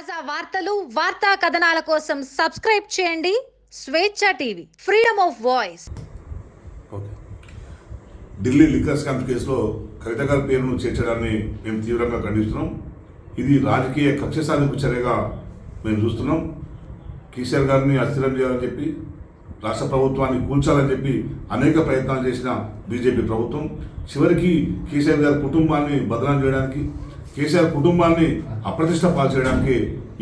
తాజా వార్తలు వార్తా కథనాల కోసం సబ్స్క్రైబ్ చేయండి. Swecha TV freedom of voice okay. Delhi liquor scam కేసులో కవిత గారి పేరును చేర్చడాన్ని మేము తీవ్రంగా ఖండిస్తున్నాం. ఇది రాజకీయ కక్ష సాధింపు చర్యగా మేము చూస్తున్నాం. కేసీఆర్ గారిని అస్థిరం చేయాలని చెప్పి రాష్ట్ర ప్రభుత్వాన్ని కూల్చాలని చెప్పి అనేక ప్రయత్నాలు చేసిన బీజేపీ ప్రభుత్వం. చివరికి కేసీఆర్ గారి కుటుంబాన్ని బదనాం చేయడానికి కేసీఆర్ కుటుంబాన్ని అప్రతిష్ట పాల్చేయడానికి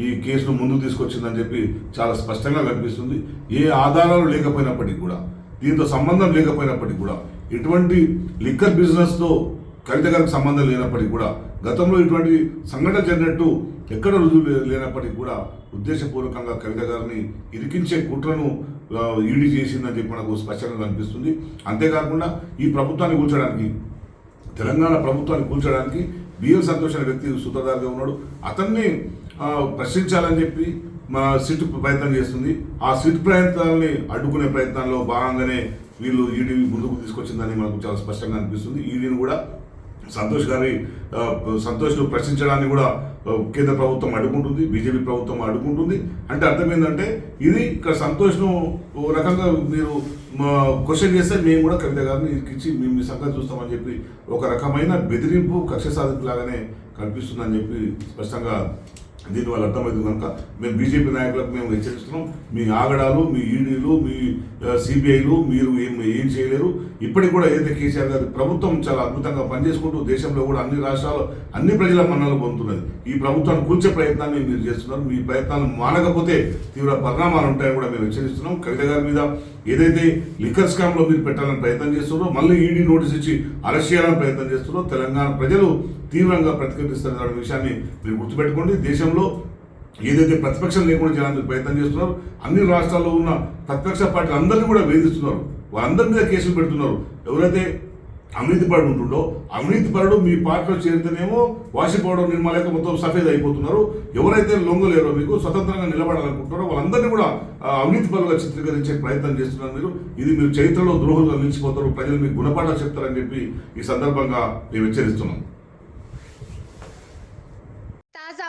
ఈ కేసును ముందుకు తీసుకొచ్చిందని చెప్పి చాలా స్పష్టంగా కనిపిస్తుంది. ఏ ఆధారాలు లేకపోయినప్పటికీ కూడా దీంతో సంబంధం లేకపోయినప్పటికీ కూడా ఇటువంటి లిక్కర్ బిజినెస్తో కవిత గారికి సంబంధం లేనప్పటికీ కూడా గతంలో ఇటువంటి సంఘటన జరిగినట్టు ఎక్కడ రుజువు లేనప్పటికీ కూడా ఉద్దేశపూర్వకంగా కవిత గారిని ఇరికించే కుట్రను ఈడీ చేసిందని చెప్పి మనకు స్పష్టంగా కనిపిస్తుంది. అంతేకాకుండా ఈ ప్రభుత్వాన్ని కూల్చడానికి తెలంగాణ ప్రభుత్వాన్ని కూల్చడానికి బిఎల్ సంతోష్ అనే వ్యక్తి సూత్రధారిగా ఉన్నాడు. అతన్ని ప్రశ్నించాలని చెప్పి మా సిట్ ప్రయత్నం చేస్తుంది. ఆ సిట్ ప్రయత్నాలని అడ్డుకునే ప్రయత్నాల్లో భాగంగానే వీళ్ళు ఈడీ ముందుకు తీసుకొచ్చిందని మనకు చాలా స్పష్టంగా అనిపిస్తుంది. ఈడీని కూడా సంతోష్ గారి సంతోష్ను ప్రశ్నించడాన్ని కూడా కేంద్ర ప్రభుత్వం అడుగుంటుంది బీజేపీ ప్రభుత్వం అడుగుంటుంది అంటే అర్థం ఏంటంటే ఇది ఇక్కడ సంతోష్ను ఓ రకంగా మీరు క్వశ్చన్ చేస్తే మేము కూడా కవిత గారిని ఇచ్చి మేము మీ సంగతి చూస్తామని చెప్పి ఒక రకమైన బెదిరింపు కక్ష సాధింపులాగానే కనిపిస్తుందని చెప్పి స్పష్టంగా దీనివల్ల అర్థమవుతుంది కనుక మేము బీజేపీ నాయకులకు మేము హెచ్చరిస్తున్నాం. మీ ఆగడాలు మీ ఈడీలు మీ సిబిఐలు మీరు ఏం ఏం చేయలేరు. ఇప్పటికి కూడా ఏదైతే కేసీఆర్ గారి ప్రభుత్వం చాలా అద్భుతంగా పనిచేసుకుంటూ దేశంలో కూడా అన్ని రాష్ట్రాలు అన్ని ప్రజల మన్నలు పొందుతున్నది. ఈ ప్రభుత్వాన్ని కూల్చే ప్రయత్నాన్ని మీరు చేస్తున్నారు. మీ ప్రయత్నాలు మానకపోతే తీవ్ర పరిణామాలు ఉంటాయని కూడా మేము హెచ్చరిస్తున్నాం. కవిత గారి మీద ఏదైతే లిక్కర్ స్కామ్లో మీరు పెట్టాలని ప్రయత్నం చేస్తున్నారో మళ్ళీ ఈడీ నోటీస్ ఇచ్చి అరెస్ట్ చేయాలని ప్రయత్నం చేస్తున్నారో తెలంగాణ ప్రజలు తీవ్రంగా ప్రతిఘటిస్తున్న విషయాన్ని మీరు గుర్తుపెట్టుకోండి. దేశంలో ఏదైతే ప్రతిపక్షం లేకుండా చేయడానికి ప్రయత్నం చేస్తున్నారు అన్ని రాష్ట్రాల్లో ఉన్న ప్రతిపక్ష పార్టీలు అందరినీ కూడా వేధిస్తున్నారు. వాళ్ళందరి మీద కేసులు పెడుతున్నారు. ఎవరైతే అవినీతి పరుడు ఉంటుండో అవినీతి పరుడు మీ పార్టీలో చేరితేనేమో వాసిపోవడం నిర్మాలేక మొత్తం సఫేద్ అయిపోతున్నారు. ఎవరైతే లొంగలేరో మీకు స్వతంత్రంగా నిలబడాలనుకుంటున్నారో వాళ్ళందరినీ కూడా అవినీతి పరులుగా చిత్రీకరించే ప్రయత్నం చేస్తున్నారు మీరు. ఇది మీరు చరిత్రలో ద్రోహులుగా నిలిచిపోతారు. ప్రజలు మీకు గుణపాఠాలు చెప్తారని చెప్పి ఈ సందర్భంగా మేము హెచ్చరిస్తున్నాం తాజా